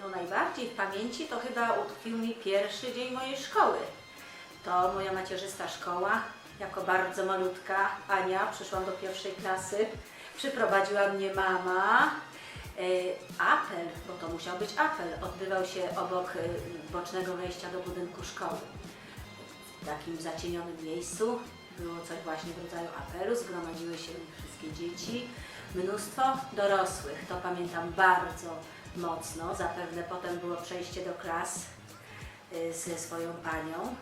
No najbardziej w pamięci to chyba utkwił mi pierwszy dzień mojej szkoły. To moja macierzysta szkoła. Jako bardzo malutka Ania przyszłam do pierwszej klasy. Przyprowadziła mnie mama. E, Apel, bo to musiał być apel, odbywał się obok e, bocznego wejścia do budynku szkoły. W takim zacienionym miejscu było coś właśnie w rodzaju apelu, zgromadziły się wszystkie dzieci, mnóstwo dorosłych, to pamiętam bardzo mocno. Zapewne potem było przejście do klas y, ze swoją panią.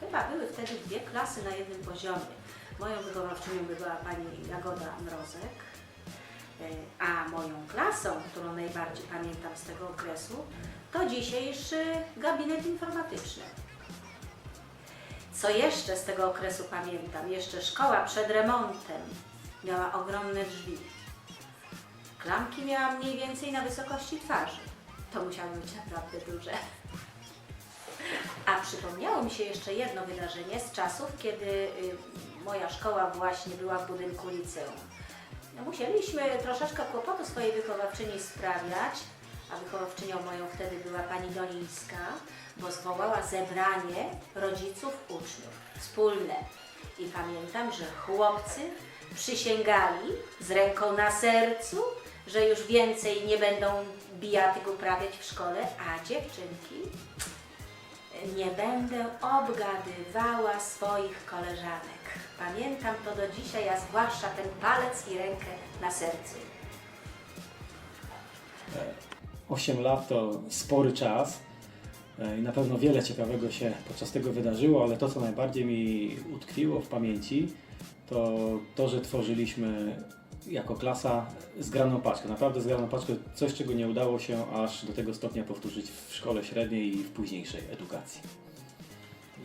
Chyba były wtedy dwie klasy na jednym poziomie. Moją wychowawczynią była pani Jagoda Mrozek, y, a moją klasą, którą najbardziej pamiętam z tego okresu, to dzisiejszy gabinet informatyczny. Co jeszcze z tego okresu pamiętam? Jeszcze szkoła przed remontem miała ogromne drzwi. Klamki miała mniej więcej na wysokości twarzy. To musiały być naprawdę duże. A przypomniało mi się jeszcze jedno wydarzenie z czasów, kiedy y, moja szkoła właśnie była w budynku liceum. No, musieliśmy troszeczkę kłopotu swojej wychowawczyni sprawiać, a wychowawczynią moją wtedy była pani Dolińska, bo zwołała zebranie rodziców uczniów wspólne. I pamiętam, że chłopcy przysięgali z ręką na sercu, że już więcej nie będą bijatyk uprawiać w szkole, a dziewczynki nie będę obgadywała swoich koleżanek. Pamiętam to do dzisiaj, a zwłaszcza ten palec i rękę na sercu. 8 lat to spory czas e, i na pewno wiele ciekawego się podczas tego wydarzyło, ale to, co najbardziej mi utkwiło w pamięci, to to, że tworzyliśmy jako klasa zgraną paczkę. Naprawdę zgraną paczkę, coś czego nie udało się aż do tego stopnia powtórzyć w szkole średniej i w późniejszej edukacji.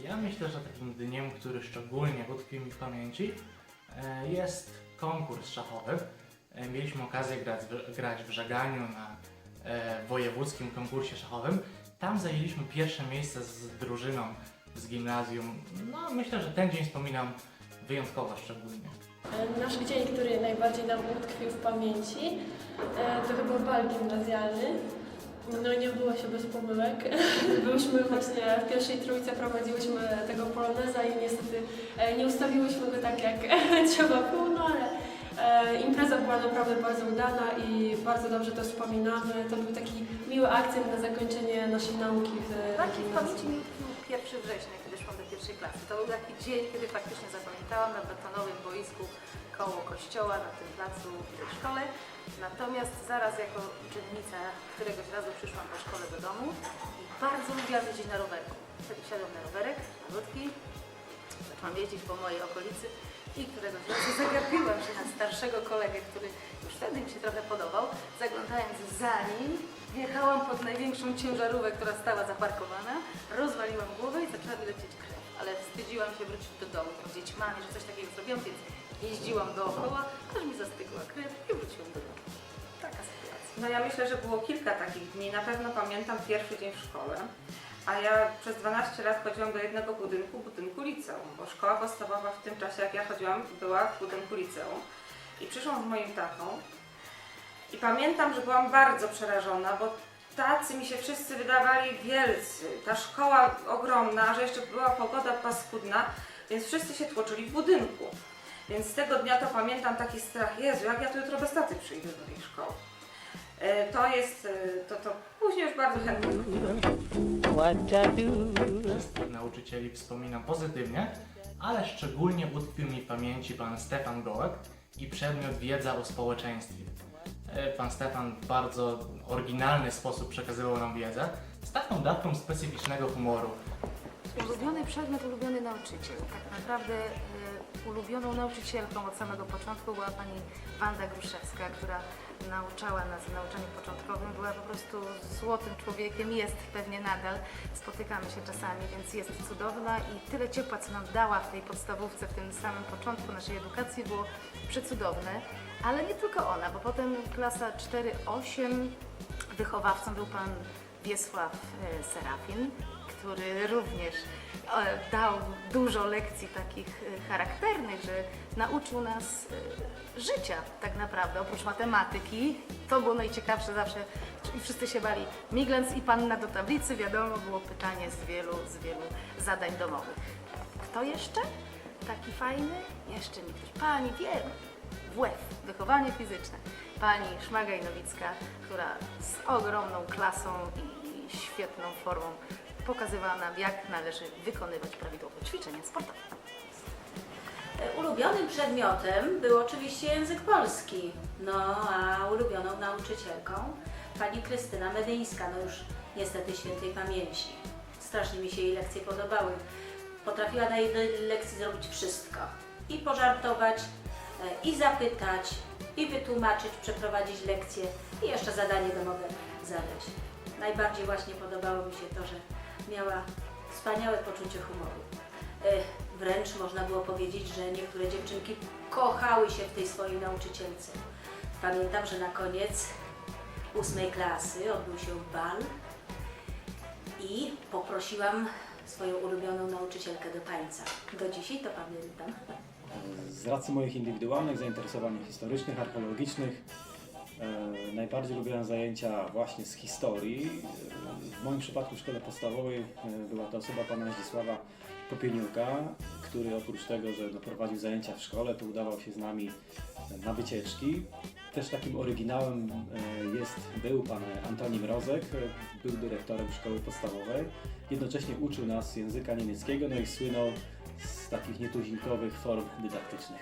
Ja myślę, że takim dniem, który szczególnie utkwił mi w pamięci, e, jest konkurs szachowy. E, Mieliśmy okazję grać, grać w żeganiu na e, wojewódzkim konkursie szachowym. Tam zajęliśmy pierwsze miejsce z drużyną z gimnazjum. No, myślę, że ten dzień wspominam wyjątkowo szczególnie. Nasz dzień, który najbardziej nam utkwił w pamięci, e, to chyba bal gimnazjalny. No nie było się bez pomyłek. Byliśmy właśnie w pierwszej trójce, prowadziłyśmy tego poloneza i niestety e, nie ustawiłyśmy go tak jak trzeba było, no ale e, impreza była naprawdę bardzo udana i bardzo dobrze to wspominamy. To był taki miły akcent na zakończenie naszej nauki w Taki w pamięci mi utkwił 1 września, pierwszej klasy. To był taki dzień, kiedy faktycznie zapamiętałam na betonowym boisku koło kościoła, na tym placu w tej szkole. Natomiast zaraz jako uczennica któregoś razu przyszłam po szkole do domu i bardzo lubiłam jeździć na rowerku. Wtedy wsiadłam na rowerek, malutki, zaczęłam jeździć po mojej okolicy i któregoś razu zagapiłam się na starszego kolegę, który już wtedy mi się trochę podobał. Zaglądając za nim, wjechałam pod największą ciężarówkę, która stała zaparkowana, rozwaliłam głowę i zaczęła mi lecieć krew. Ale wstydziłam się wrócić do domu z dziećmami, że coś takiego zrobiłam, więc jeździłam dookoła, aż mi zastygła krew i wróciłam do domu. Taka sytuacja. No ja myślę, że było kilka takich dni. Na pewno pamiętam pierwszy dzień w szkole. A ja przez 12 lat chodziłam do jednego budynku, budynku liceum, bo szkoła podstawowa w tym czasie, jak ja chodziłam, była w budynku liceum. I przyszłam z moim tatą i pamiętam, że byłam bardzo przerażona, bo tacy mi się wszyscy wydawali wielcy. Ta szkoła ogromna, że jeszcze była pogoda paskudna, więc wszyscy się tłoczyli w budynku. Więc z tego dnia to pamiętam taki strach, Jezu, jak ja tu jutro bez taty przyjdę do tej szkoły. E, To jest, e, to, to później już bardzo chętnie Wszystkich nauczycieli wspominam pozytywnie, ale szczególnie utkwił mi w pamięci pan Stefan Gołek i przedmiot wiedza o społeczeństwie. E, Pan Stefan w bardzo oryginalny sposób przekazywał nam wiedzę z taką dawką specyficznego humoru. Ulubiony przedmiot, ulubiony nauczyciel. Tak naprawdę y, ulubioną nauczycielką od samego początku była pani Wanda Gruszewska, która nauczała nas w nauczaniu początkowym. Była po prostu złotym człowiekiem, jest pewnie nadal. Spotykamy się czasami, więc jest cudowna i tyle ciepła, co nam dała w tej podstawówce, w tym samym początku naszej edukacji było przecudowne. Ale nie tylko ona, bo potem klasa 4-8 wychowawcą był pan Wiesław e, Serafin, który również e, dał dużo lekcji takich e, charakternych, że nauczył nas życia tak naprawdę, oprócz matematyki. To było najciekawsze zawsze i wszyscy się bali. Miglens i panna do tablicy, wiadomo, było pytanie z wielu, z wielu zadań domowych. Kto jeszcze? Taki fajny? Jeszcze mi ktoś. Pani wiem. WF, wychowanie fizyczne. Pani Szmagaj-Nowicka, która z ogromną klasą i świetną formą pokazywała nam, jak należy wykonywać prawidłowe ćwiczenia sportowe. Ulubionym przedmiotem był oczywiście język polski. No a ulubioną nauczycielką pani Krystyna Medyńska, no już niestety świętej pamięci. Strasznie mi się jej lekcje podobały. Potrafiła na jednej lekcji zrobić wszystko. I pożartować, i zapytać, i wytłumaczyć, przeprowadzić lekcję i jeszcze zadanie domowe zadać. Najbardziej właśnie podobało mi się to, że miała wspaniałe poczucie humoru. E, Wręcz można było powiedzieć, że niektóre dziewczynki kochały się w tej swojej nauczycielce. Pamiętam, że na koniec ósmej klasy odbył się bal i poprosiłam swoją ulubioną nauczycielkę do tańca. Do dzisiaj to pamiętam. Z racji moich indywidualnych zainteresowań historycznych, archeologicznych, e, najbardziej lubiłem zajęcia właśnie z historii. E, W moim przypadku w szkole podstawowej e, była to osoba pana Zdzisława Popieniuka, który oprócz tego, że prowadził zajęcia w szkole, to udawał się z nami na wycieczki. Też takim oryginałem jest, był pan Antoni Mrozek, był dyrektorem szkoły podstawowej. Jednocześnie uczył nas języka niemieckiego, no i słynął z takich nietuzinkowych form dydaktycznych.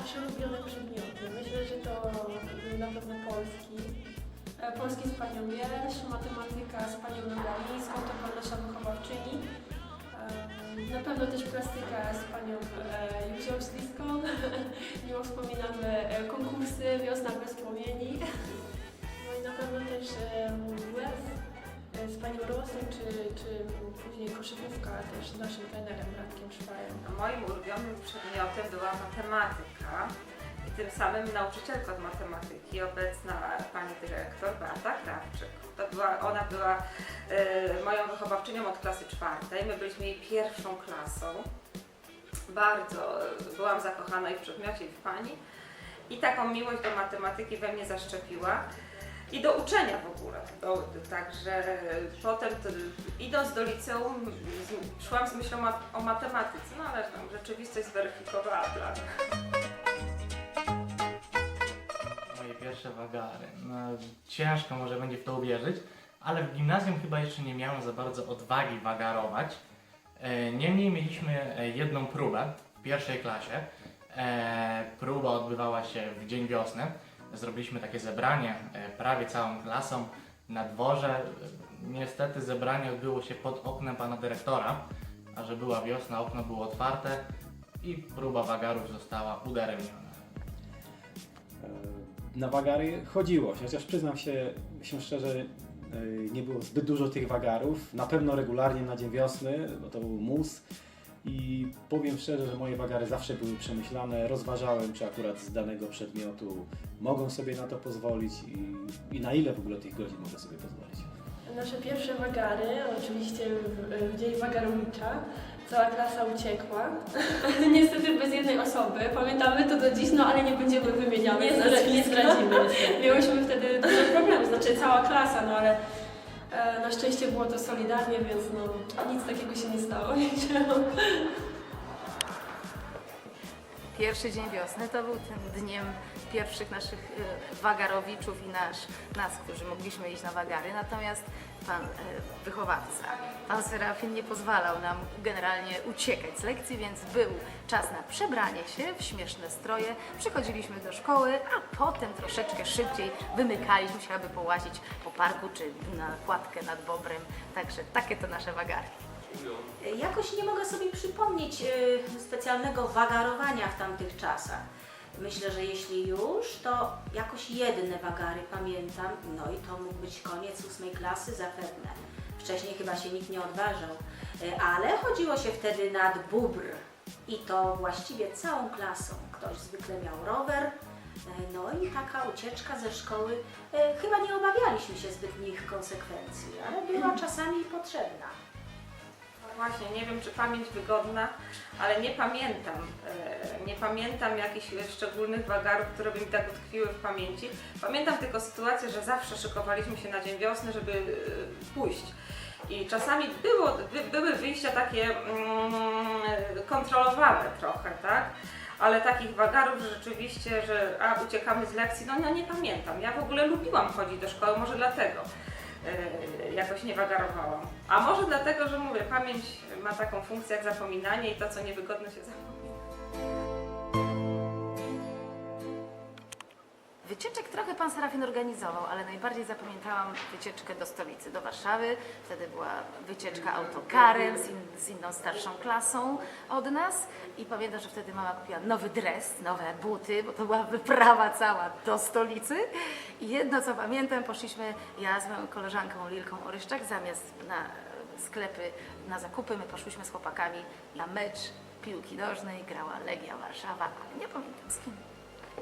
Nasze ulubione przedmioty. Myślę, że to na pewno polski. E, Polski z panią Wiersz, matematyka z panią Nogalińską, to była nasza wychowawczyni. E, Na pewno też plastyka z panią e, Józią Śliską. Miło wspominamy e, konkursy Wiosna bez płomieni. No i na pewno też e, WF z panią Rosą, czy, czy później koszykówka też z naszym trenerem Radkiem Szwajem. Moim ulubionym przedmiotem była matematyka i tym samym nauczycielka od matematyki, obecna pani dyrektor Beata Krawczyk. To była, ona była e, moją wychowawczynią od klasy czwartej, my byliśmy jej pierwszą klasą. Bardzo e, byłam zakochana i w przedmiocie, i w pani. I taką miłość do matematyki we mnie zaszczepiła. I do uczenia w ogóle. Także potem to, idąc do liceum z, szłam z myślą ma, o matematyce, no ale tam rzeczywistość zweryfikowała plan. Moje pierwsze wagary. No, ciężko może będzie w to uwierzyć, ale w gimnazjum chyba jeszcze nie miałem za bardzo odwagi wagarować. E, Niemniej mieliśmy e, jedną próbę w pierwszej klasie. E, Próba odbywała się w dzień wiosny. Zrobiliśmy takie zebranie e, prawie całą klasą na dworze. Niestety zebranie odbyło się pod oknem pana dyrektora, a że była wiosna, okno było otwarte i próba wagarów została udaremniona. E, Na wagary chodziło chociaż przyznam się, się szczerze, e, nie było zbyt dużo tych wagarów. Na pewno regularnie na dzień wiosny, bo to był mus. I powiem szczerze, że moje wagary zawsze były przemyślane. Rozważałem, czy akurat z danego przedmiotu mogą sobie na to pozwolić i, i na ile w ogóle tych godzin mogę sobie pozwolić. Nasze pierwsze wagary, oczywiście w, w dzień wagarowicza, cała klasa uciekła. niestety bez jednej osoby. Pamiętamy to do dziś, no ale nie będziemy wymieniały Nie, nie zdradzimy. Miałyśmy wtedy duże problemy, znaczy cała klasa, no ale e, na szczęście było to solidarnie, więc no nic takiego się nie stało. Pierwszy dzień wiosny to był tym dniem pierwszych naszych e, wagarowiczów i nasz, nas, którzy mogliśmy iść na wagary. Natomiast pan e, wychowawca, pan Serafin nie pozwalał nam generalnie uciekać z lekcji, więc był czas na przebranie się w śmieszne stroje. Przychodziliśmy do szkoły, a potem troszeczkę szybciej wymykaliśmy się, aby połazić po parku czy na kładkę nad Bobrem. Także takie to nasze wagary. Jakoś nie mogę sobie przypomnieć y, specjalnego wagarowania w tamtych czasach. Myślę, że jeśli już, to jakoś jedne wagary pamiętam, no i to mógł być koniec ósmej klasy zapewne. Wcześniej chyba się nikt nie odważał, Y, ale chodziło się wtedy nad bubr i to właściwie całą klasą. Ktoś zwykle miał rower, y, no i taka ucieczka ze szkoły, chyba nie obawialiśmy się zbytnich konsekwencji, ale była czasami potrzebna. Właśnie, nie wiem czy pamięć wygodna, ale nie pamiętam, e, nie pamiętam jakichś szczególnych wagarów, które by mi tak utkwiły w pamięci. Pamiętam tylko sytuację, że zawsze szykowaliśmy się na dzień wiosny, żeby e, pójść. I czasami było, by, były wyjścia takie mm, kontrolowane trochę, tak? Ale takich wagarów rzeczywiście, że a uciekamy z lekcji, no, no nie pamiętam. Ja w ogóle lubiłam chodzić do szkoły, może dlatego jakoś nie wagarowałam. A może dlatego, że mówię, pamięć ma taką funkcję jak zapominanie i to, co niewygodne się zapomina. Wycieczek trochę pan Serafin organizował, ale najbardziej zapamiętałam wycieczkę do stolicy, do Warszawy. Wtedy była wycieczka autokarem z, in, z inną starszą klasą od nas. I pamiętam, że wtedy mama kupiła nowy dres, nowe buty, bo to była wyprawa cała do stolicy. I jedno co pamiętam, poszliśmy ja z moją koleżanką Lilką Oryszczak zamiast na sklepy, na zakupy, my poszłyśmy z chłopakami na mecz piłki nożnej, grała Legia Warszawa, ale nie pamiętam z kim.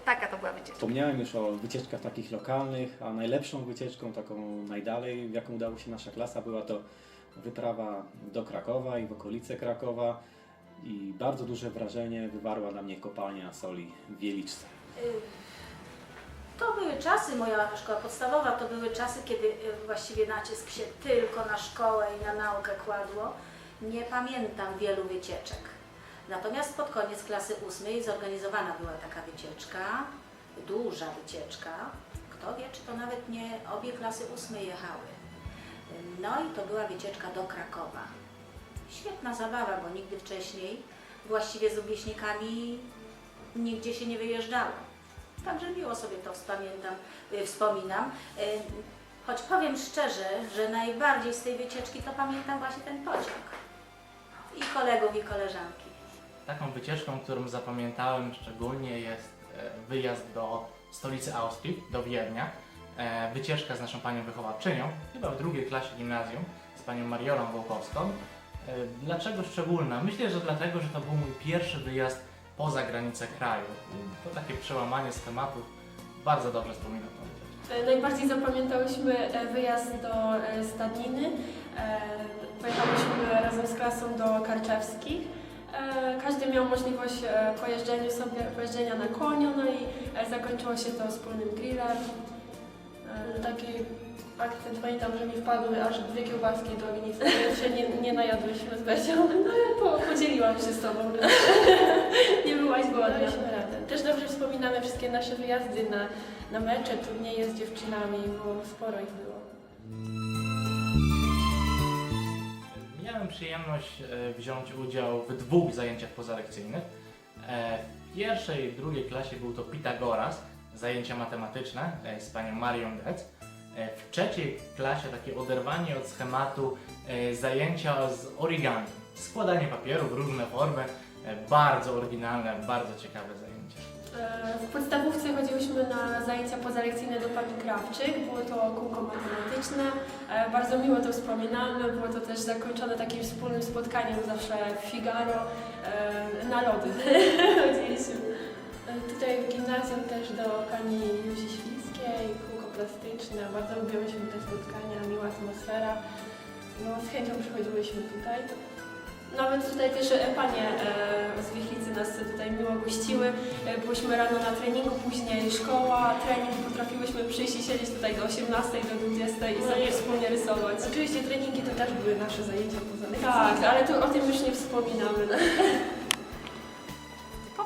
Taka to była wycieczka. Wspomniałem już o wycieczkach takich lokalnych, a najlepszą wycieczką, taką najdalej, w jaką udała się nasza klasa, była to wyprawa do Krakowa i w okolice Krakowa. I bardzo duże wrażenie wywarła na mnie kopalnia soli w Wieliczce. Y, To były czasy, moja szkoła podstawowa, to były czasy, kiedy y, właściwie nacisk się tylko na szkołę i na naukę kładło. Nie pamiętam wielu wycieczek. Natomiast pod koniec klasy ósmej zorganizowana była taka wycieczka, duża wycieczka. Kto wie, czy to nawet nie obie klasy ósmej jechały. No i to była wycieczka do Krakowa. Świetna zabawa, bo nigdy wcześniej właściwie z rówieśnikami nigdzie się nie wyjeżdżało. Także miło sobie to wspamiętam, y, wspominam. Y, Choć powiem szczerze, że najbardziej z tej wycieczki to pamiętam właśnie ten pociąg. I kolegów, i koleżanki. Taką wycieczką, którą zapamiętałem szczególnie jest e, wyjazd do stolicy Austrii, do Wiednia. E, Wycieczka z naszą panią wychowawczynią, chyba w drugiej klasie gimnazjum, z panią Mariolą Wołkowską. E, Dlaczego szczególna? Myślę, że dlatego, że to był mój pierwszy wyjazd poza granicę kraju. To takie przełamanie schematów. Bardzo dobrze wspominam. E, Najbardziej zapamiętałyśmy wyjazd do Stadniny. Pojechałyśmy razem z klasą do Karczewskich. E, Każdy miał możliwość e, pojeżdżenia sobie, pojeżdżenia na koniu, no i e, zakończyło się to wspólnym grillem. E, Taki akcent, pamiętam, że mi wpadły aż dwie kiełbaski do ogniska, więc się nie, nie najadłyśmy z Becią. No ja po, podzieliłam się z tobą. nie byłaś głodna. Daliśmy radę. Też dobrze wspominamy wszystkie nasze wyjazdy na, na mecze, turnieje z dziewczynami, bo sporo ich było. Miałem przyjemność e, wziąć udział w dwóch zajęciach pozalekcyjnych. E, W pierwszej i drugiej klasie był to Pitagoras, zajęcia matematyczne e, z panią Marią Dec. W trzeciej klasie takie oderwanie od schematu zajęcia z origami. Składanie papierów, różne formy, bardzo oryginalne, bardzo ciekawe zajęcie. E, W podstawówce chodziłyśmy na zajęcia pozalekcyjne do pani Krawczyk. Było to kółko matematyczne. E, Bardzo miło to wspominamy. Było to też zakończone takim wspólnym spotkaniem zawsze w Figaro e, na lody. Chodziliśmy. E, Tutaj w gimnazjum też do pani Juzi Śliskiej, kółko plastyczne. Bardzo lubiłyśmy te spotkania, miła atmosfera. No, z chęcią przychodziłyśmy tutaj. Nawet tutaj też e, panie e, z Wichlicy nas tutaj miło gościły. E, Byłyśmy rano na treningu, później szkoła, trening. Potrafiłyśmy przyjść i siedzieć tutaj do 18, do 20 i sobie wspólnie rysować. Oczywiście treningi to też były nasze zajęcia poza. Tak, ale tu o tym już nie wspominamy.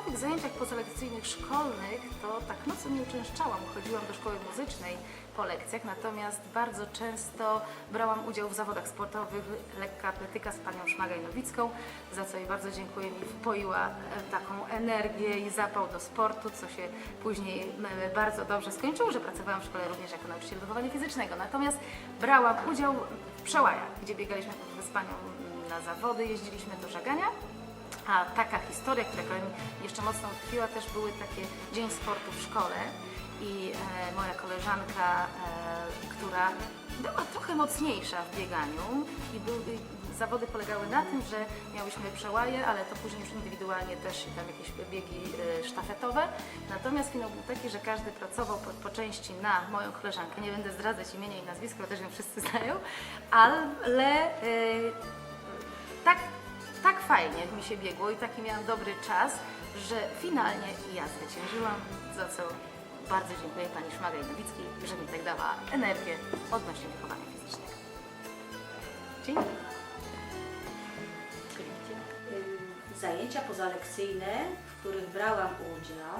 Typowych zajęciach pozalekcyjnych szkolnych to tak mocno nie uczęszczałam. Chodziłam do szkoły muzycznej po lekcjach, natomiast bardzo często brałam udział w zawodach sportowych lekka atletyka z panią Szmagaj-Nowicką, za co jej bardzo dziękuję. Mi wpoiła e, taką energię i zapał do sportu, co się później bardzo dobrze skończyło, że pracowałam w szkole również jako nauczyciel wychowania fizycznego. Natomiast brałam udział w przełajach, gdzie biegaliśmy z panią na zawody, jeździliśmy do żagania. A taka historia, która mi jeszcze mocno utkwiła, też były takie Dzień Sportu w szkole i e, moja koleżanka, e, która była trochę mocniejsza w bieganiu i zawody polegały na tym, że miałyśmy przełaje, ale to później już indywidualnie też i tam jakieś biegi e, sztafetowe. Natomiast finał był taki, że każdy pracował po, po części na moją koleżankę. Nie będę zdradzać imienia i nazwiska, bo też ją wszyscy znają, ale e, tak, tak fajnie mi się biegło i taki miałam dobry czas, że finalnie ja zwyciężyłam, za co bardzo dziękuję Pani Szmagaj Nowickiej, że mi tak dała energię odnośnie wychowania fizycznego. Dzięki. Y, Zajęcia pozalekcyjne, w których brałam udział,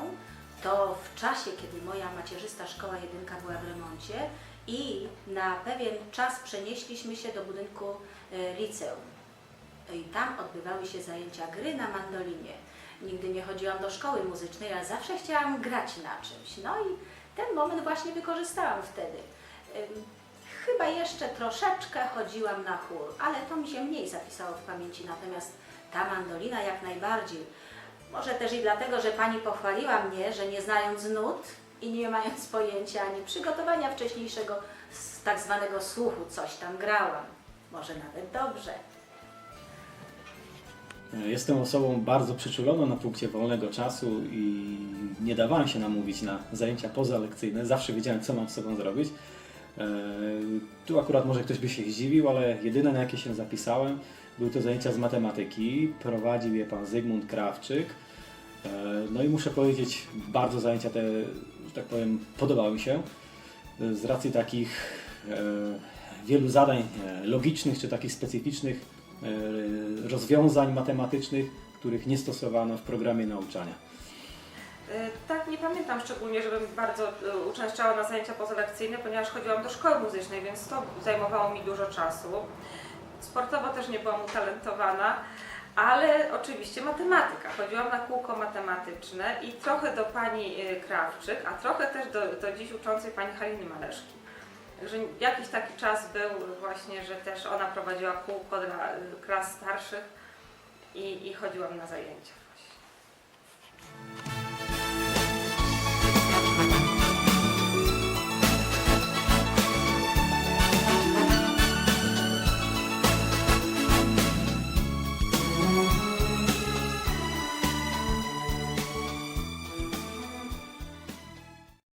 to w czasie, kiedy moja macierzysta szkoła jedynka była w remoncie i na pewien czas przenieśliśmy się do budynku y, liceum. I tam odbywały się zajęcia gry na mandolinie. Nigdy nie chodziłam do szkoły muzycznej, ale zawsze chciałam grać na czymś. No i ten moment właśnie wykorzystałam wtedy. Chyba jeszcze troszeczkę chodziłam na chór, ale to mi się mniej zapisało w pamięci, natomiast ta mandolina jak najbardziej. Może też i dlatego, że Pani pochwaliła mnie, że nie znając nut i nie mając pojęcia ani przygotowania wcześniejszego tak zwanego słuchu coś tam grałam. Może nawet dobrze. Jestem osobą bardzo przyczuloną na punkcie wolnego czasu i nie dawałem się namówić na zajęcia pozalekcyjne. Zawsze wiedziałem, co mam z sobą zrobić. E, Tu akurat może ktoś by się zdziwił, ale jedyne na jakie się zapisałem były to zajęcia z matematyki. Prowadził je pan Zygmunt Krawczyk. E, No i muszę powiedzieć, bardzo zajęcia te, że tak powiem, podobały mi się. E, Z racji takich e, wielu zadań e, logicznych czy takich specyficznych e, rozwiązań matematycznych, których nie stosowano w programie nauczania. Y, Tak, nie pamiętam szczególnie, żebym bardzo y, uczęszczała na zajęcia pozalekcyjne, ponieważ chodziłam do szkoły muzycznej, więc to zajmowało mi dużo czasu. Sportowo też nie byłam utalentowana, ale oczywiście matematyka. Chodziłam na kółko matematyczne i trochę do pani Krawczyk, a trochę też do, do dziś uczącej pani Haliny Maleszki. Także jakiś taki czas był właśnie, że też ona prowadziła kółko dla y, klas starszych i, i chodziłam na zajęcia.